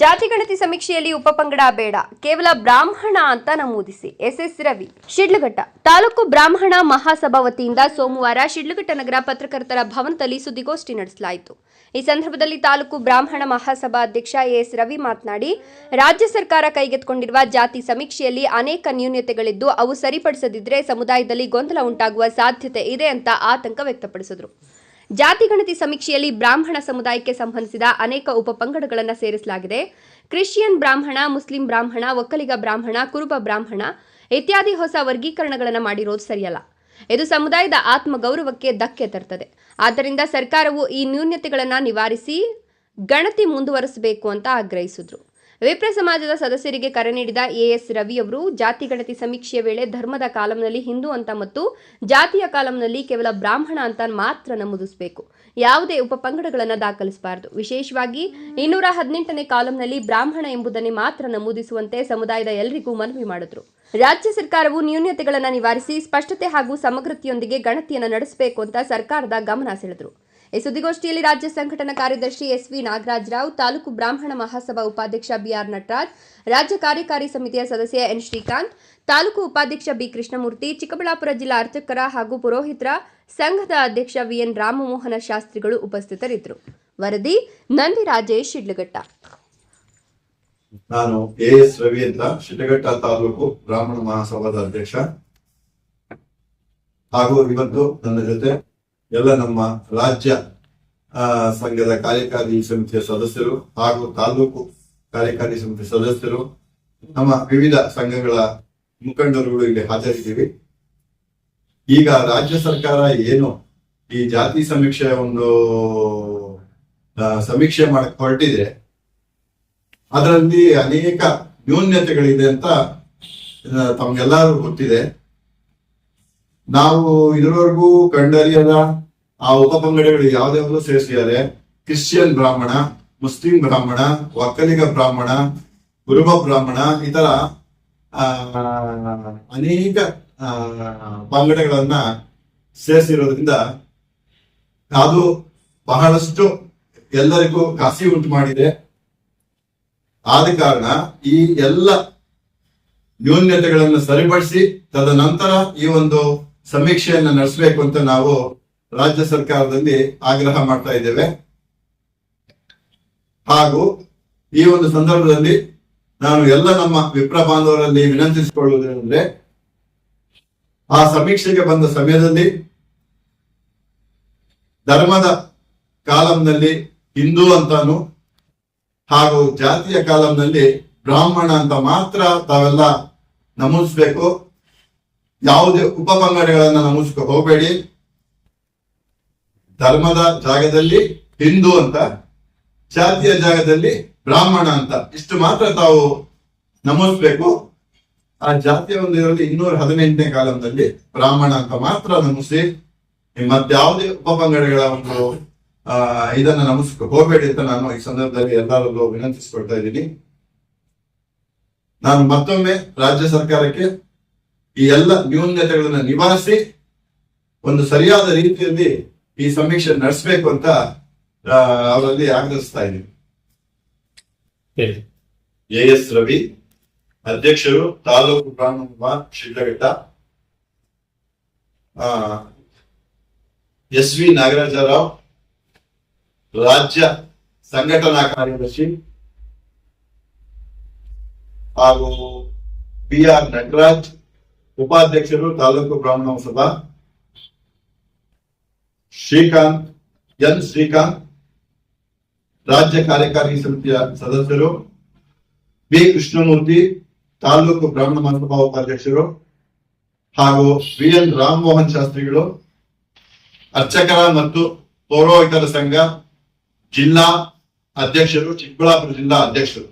ಜಾತಿ ಗಣತಿ ಸಮೀಕ್ಷೆಯಲ್ಲಿ ಉಪಪಂಗಡ ಬೇಡ. ಕೇವಲ ಬ್ರಾಹ್ಮಣ ಅಂತ ನಮೂದಿಸಿ. ಎಸ್ಎಸ್ ರವಿ. ಶಿಡ್ಲಘಟ್ಟ. ತಾಲೂಕು ಬ್ರಾಹ್ಮಣ ಮಹಾಸಭಾ ವತಿಯಿಂದ ಸೋಮವಾರ ಶಿಡ್ಲಘಟ್ಟ ನಗರ ಪತ್ರಕರ್ತರ ಭವನದಲ್ಲಿ ಸುದ್ದಿಗೋಷ್ಠಿ ನಡೆಸಲಾಯಿತು. ಈ ಸಂದರ್ಭದಲ್ಲಿ ತಾಲೂಕು ಬ್ರಾಹ್ಮಣ ಮಹಾಸಭಾ ಅಧ್ಯಕ್ಷ ಎಸ್ ರವಿ ಮಾತನಾಡಿ, ರಾಜ್ಯ ಸರ್ಕಾರ ಕೈಗೆತ್ತಿಕೊಂಡಿರುವ ಜಾತಿ ಸಮೀಕ್ಷೆಯಲ್ಲಿ ಅನೇಕ ನ್ಯೂನತೆಗಳಿದ್ದು, ಅವು ಸರಿಪಡಿಸದಿದ್ದರೆ ಸಮುದಾಯದಲ್ಲಿ ಗೊಂದಲ ಉಂಟಾಗುವ ಸಾಧ್ಯತೆ ಇದೆ ಅಂತ ಆತಂಕ ವ್ಯಕ್ತಪಡಿಸಿದರು. ಜಾತಿ ಗಣತಿ ಸಮೀಕ್ಷೆಯಲ್ಲಿ ಬ್ರಾಹ್ಮಣ ಸಮುದಾಯಕ್ಕೆ ಸಂಬಂಧಿಸಿದ ಅನೇಕ ಉಪಪಂಗಡಗಳನ್ನು ಸೇರಿಸಲಾಗಿದೆ. ಕ್ರಿಶ್ಚಿಯನ್ ಬ್ರಾಹ್ಮಣ, ಮುಸ್ಲಿಂ ಬ್ರಾಹ್ಮಣ, ಒಕ್ಕಲಿಗ ಬ್ರಾಹ್ಮಣ, ಕುರುಬ ಬ್ರಾಹ್ಮಣ ಇತ್ಯಾದಿ ಹೊಸ ವರ್ಗೀಕರಣಗಳನ್ನು ಮಾಡಿರೋದು ಸರಿಯಲ್ಲ. ಇದು ಸಮುದಾಯದ ಆತ್ಮಗೌರವಕ್ಕೆ ಧಕ್ಕೆ ತರ್ತದೆ. ಆದ್ದರಿಂದ ಸರ್ಕಾರವು ಈ ನ್ಯೂನ್ಯತೆಗಳನ್ನು ನಿವಾರಿಸಿ ಗಣತಿ ಮುಂದುವರಿಸಬೇಕು ಅಂತ ಆಗ್ರಹಿಸಿದ್ರು. ವಿಪ್ರ ಸಮಾಜದ ಸದಸ್ಯರಿಗೆ ಕರೆ ನೀಡಿದ ಎಎಸ್ ರವಿ ಅವರು, ಜಾತಿ ಗಣತಿ ಸಮೀಕ್ಷೆಯ ವೇಳೆ ಧರ್ಮದ ಕಾಲಂನಲ್ಲಿ ಹಿಂದೂ ಅಂತ ಮತ್ತು ಜಾತಿಯ ಕಾಲಂನಲ್ಲಿ ಕೇವಲ ಬ್ರಾಹ್ಮಣ ಅಂತ ಮಾತ್ರ ನಮೂದಿಸಬೇಕು. ಯಾವುದೇ ಉಪಪಂಗಡಗಳನ್ನು ದಾಖಲಿಸಬಾರದು. ವಿಶೇಷವಾಗಿ ಇನ್ನೂರ ಹದಿನೆಂಟನೇ ಕಾಲಂನಲ್ಲಿ ಬ್ರಾಹ್ಮಣ ಎಂಬುದನ್ನೇ ಮಾತ್ರ ನಮೂದಿಸುವಂತೆ ಸಮುದಾಯದ ಎಲ್ಲರಿಗೂ ಮನವಿ ಮಾಡಿದ್ರು. ರಾಜ್ಯ ಸರ್ಕಾರವು ನ್ಯೂನ್ಯತೆಗಳನ್ನು ನಿವಾರಿಸಿ, ಸ್ಪಷ್ಟತೆ ಹಾಗೂ ಸಮಗ್ರತೆಯೊಂದಿಗೆ ಗಣತಿಯನ್ನು ನಡೆಸಬೇಕು ಅಂತ ಸರ್ಕಾರದ ಗಮನ ಸೆಳೆದರು. ಈ ಸುದ್ದಿಗೋಷ್ಠಿಯಲ್ಲಿ ರಾಜ್ಯ ಸಂಘಟನಾ ಕಾರ್ಯದರ್ಶಿ ಎಸ್ ವಿ ನಾಗರಾಜ್ ರಾವ್, ತಾಲೂಕು ಬ್ರಾಹ್ಮಣ ಮಹಾಸಭಾ ಉಪಾಧ್ಯಕ್ಷ ಬಿಆರ್ ನಟರಾಜ್, ರಾಜ್ಯ ಕಾರ್ಯಕಾರಿ ಸಮಿತಿಯ ಸದಸ್ಯ ಎನ್ ಶ್ರೀಕಾಂತ್, ತಾಲೂಕು ಉಪಾಧ್ಯಕ್ಷ ಬಿ ಕೃಷ್ಣಮೂರ್ತಿ, ಚಿಕ್ಕಬಳ್ಳಾಪುರ ಜಿಲ್ಲಾ ಅರ್ಚಕರ ಹಾಗೂ ಪುರೋಹಿತರ, ಸಂಘದ ಅಧ್ಯಕ್ಷ ವಿಎನ್ ರಾಮಮೋಹನ ಶಾಸ್ತ್ರಿಗಳು ಉಪಸ್ಥಿತರಿದ್ದರು. ವರದಿ ನಂದಿ ರಾಜೇಶ್, ಶಿಡ್ಲಘಟ್ಟ. ನಾನು ಎ ಎಸ್ ರವಿ ಅಂತ ತಾಲೂಕು ಬ್ರಾಹ್ಮಣ ಮಹಾಸಭಾದ ಅಧ್ಯಕ್ಷ. ಹಾಗೂ ಇವತ್ತು ನನ್ನ ಜೊತೆ ಎಲ್ಲ ನಮ್ಮ ರಾಜ್ಯ ಸಂಘದ ಕಾರ್ಯಕಾರಿ ಸಮಿತಿಯ ಸದಸ್ಯರು ಹಾಗೂ ತಾಲೂಕು ಕಾರ್ಯಕಾರಿ ಸಮಿತಿ ಸದಸ್ಯರು, ನಮ್ಮ ವಿವಿಧ ಸಂಘಗಳ ಮುಖಂಡರುಗಳು ಇಲ್ಲಿ ಹಾಜರಿದ್ದೀವಿ. ಈಗ ರಾಜ್ಯ ಸರ್ಕಾರ ಏನು ಈ ಜಾತಿ ಸಮೀಕ್ಷೆ ಒಂದು ಸಮೀಕ್ಷೆ ಮಾಡಕ್ ಹೊರಟಿದೆ. ಅದರಲ್ಲಿ ಅನೇಕ ನ್ಯೂನ್ಯತೆಗಳಿದೆ ಅಂತ ತಮ್ಗೆಲ್ಲಾರು ಗೊತ್ತಿದೆ. ನಾವು ಇದುವರೆಗೂ ಕಂಡರಿಯದ ಆ ಉಪಪಂಗಡಗಳು ಯಾವ್ದಾವ್ದು ಸೇರಿಸಿದ್ದಾರೆ ಕ್ರಿಶ್ಚಿಯನ್ ಬ್ರಾಹ್ಮಣ, ಮುಸ್ಲಿಂ ಬ್ರಾಹ್ಮಣ, ಒಕ್ಕಲಿಗ ಬ್ರಾಹ್ಮಣ ಕುರುಬ ಬ್ರಾಹ್ಮಣ, ಈ ತರ ಅನೇಕ ಪಂಗಡಗಳನ್ನ ಸೇರಿಸಿರೋದ್ರಿಂದ ಅದು ಬಹಳಷ್ಟು ಎಲ್ಲರಿಗೂ ಕಸಿ ಉಂಟು ಮಾಡಿದೆ. ಆದ ಕಾರಣ ಈ ಎಲ್ಲ ನ್ಯೂನ್ಯತೆಗಳನ್ನು ಸರಿಪಡಿಸಿ ತದನಂತರ ಈ ಒಂದು ಸಮೀಕ್ಷೆಯನ್ನ ನಡೆಸಬೇಕು ಅಂತ ನಾವು ರಾಜ್ಯ ಸರ್ಕಾರದಲ್ಲಿ ಆಗ್ರಹ ಮಾಡ್ತಾ ಇದ್ದೇವೆ. ಹಾಗೂ ಈ ಒಂದು ಸಂದರ್ಭದಲ್ಲಿ ನಾನು ಎಲ್ಲ ನಮ್ಮ ವಿಪ್ರ ಬಾಂಧವರಲ್ಲಿ ವಿನಂತಿಸಿಕೊಳ್ಳುವುದೇನೆಂದ್ರೆ, ಆ ಸಮೀಕ್ಷೆಗೆ ಬಂದ ಸಮಯದಲ್ಲಿ ಧರ್ಮದ ಕಾಲಂನಲ್ಲಿ ಹಿಂದೂ ಅಂತಾನು ಹಾಗೂ ಜಾತಿಯ ಕಾಲಂನಲ್ಲಿ ಬ್ರಾಹ್ಮಣ ಅಂತ ಮಾತ್ರ ತಾವೆಲ್ಲ ನಮೂದಿಸ್ಬೇಕು. ಯಾವುದೇ ಉಪಪಂಗಡಗಳನ್ನ ನಮಸ್ಕ ಹೋಗಬೇಡಿ. ಧರ್ಮದ ಜಾಗದಲ್ಲಿ ಹಿಂದೂ ಅಂತ, ಜಾತಿಯ ಜಾಗದಲ್ಲಿ ಬ್ರಾಹ್ಮಣ ಅಂತ, ಇಷ್ಟು ಮಾತ್ರ ತಾವು ನಮೂಸ್ಬೇಕು ಆ ಜಾತಿಯ ಒಂದು ಇದರಲ್ಲಿ ಇನ್ನೂರ ಹದಿನೆಂಟನೇ ಕಾಲದಲ್ಲಿ ಬ್ರಾಹ್ಮಣ ಅಂತ ಮಾತ್ರ ನಮೂಸಿ ಉಪ ಉಪಪಂಗಡಗಳ ಒಂದು, ಆ, ಇದನ್ನ ನಮಸ್ಕ ಹೋಗಬೇಡಿ ಅಂತ ನಾನು ಈ ಸಂದರ್ಭದಲ್ಲಿ ಎಲ್ಲರಲ್ಲೂ ವಿನಂತಿಸಿಕೊಳ್ತಾ ಇದ್ದೀನಿ. ನಾನು ಮತ್ತೊಮ್ಮೆ ರಾಜ್ಯ ಸರ್ಕಾರಕ್ಕೆ ಈ ಎಲ್ಲ ನ್ಯೂನ್ಯತೆಗಳನ್ನ ನಿವಾರಿಸಿ ಒಂದು ಸರಿಯಾದ ರೀತಿಯಲ್ಲಿ ಈ ಸಮೀಕ್ಷೆ ನಡೆಸಬೇಕು ಅಂತ ಆ, ಅವರಲ್ಲಿ ಆಗ್ರಹಿಸ್ತಾ ಇದ್ದೀನಿ. ಹೇಳಿ. ಎ ಎಸ್ ರವಿ ಅಧ್ಯಕ್ಷರು ತಾಲೂಕು ಬ್ರಾಹ್ಮಣ ಸಭಾ ಶಿಡ್ಲಘಟ್ಟ ಆ, ಎಸ್ ವಿ ನಾಗರಾಜರಾವ್ ರಾಜ್ಯ ಸಂಘಟನಾ ಕಾರ್ಯದರ್ಶಿ ಹಾಗೂ ಬಿ ಆರ್ ನಟರಾಜ್ ಉಪಾಧ್ಯಕ್ಷರು ತಾಲೂಕು ಬ್ರಾಹ್ಮಣ ಸಭಾ. ಶ್ರೀಕಾಂತ್, ಎನ್ ಶ್ರೀಕಾಂತ್, ರಾಜ್ಯ ಕಾರ್ಯಕಾರಿ ಸಮಿತಿಯ ಸದಸ್ಯರು. ಬಿ ಕೃಷ್ಣಮೂರ್ತಿ, ತಾಲೂಕು ಬ್ರಾಹ್ಮಣ ಮಹಾಸಭಾ ಉಪಾಧ್ಯಕ್ಷರು ಹಾಗೂ ವಿ ಎನ್ ರಾಮಮೋಹನ್ ಶಾಸ್ತ್ರಿಗಳು. ಅರ್ಚಕರ ಮತ್ತು ಪೌರೋಹಿತರ ಸಂಘ, ಜಿಲ್ಲಾ ಅಧ್ಯಕ್ಷರು, ಚಿಕ್ಕಬಳ್ಳಾಪುರ ಜಿಲ್ಲಾ ಅಧ್ಯಕ್ಷರು.